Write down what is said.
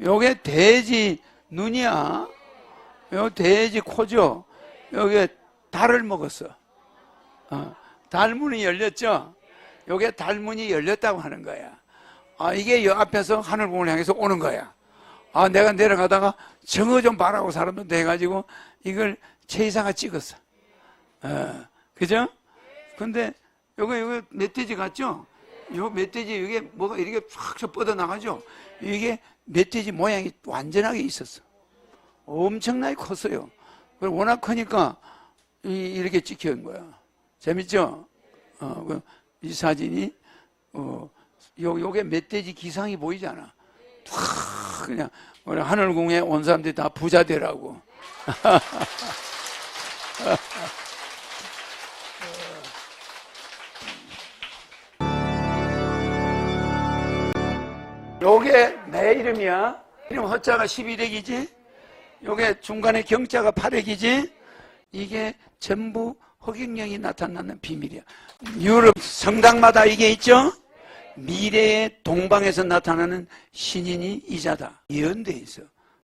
요게 돼지 눈이야. 요 돼지 코죠. 여기 달을 먹었어. 어, 달문이 열렸죠. 요게 달문이 열렸다고 하는 거야. 아, 이게 요 앞에서 하늘공을 향해서 오는 거야. 아, 내가 내려가다가 정어 좀 봐라고 사람들도 해가지고 이걸 최이사가 찍었어. 어, 그죠? 근데 요거, 요거 멧돼지 같죠? 요 멧돼지, 이게 뭐가 이렇게 팍 뻗어나가죠? 이게 멧돼지 모양이 완전하게 있었어. 엄청나게 컸어요. 그리고 워낙 크니까 이, 이렇게 찍힌 거야. 재밌죠? 어, 그, 이 사진이, 어, 요, 요게 멧돼지 기상이 보이잖아. 탁, 그냥, 우리 하늘궁에 온 사람들이 다 부자 되라고. 요게 내 이름이야. 이름 허자가 12렉이지? 요게 중간에 경자가 8렉이지? 이게 전부 허경영이 나타나는 비밀이야. 유럽 성당마다 이게 있죠? 미래의 동방에서 나타나는 신인이 이자다. 예언돼 있어.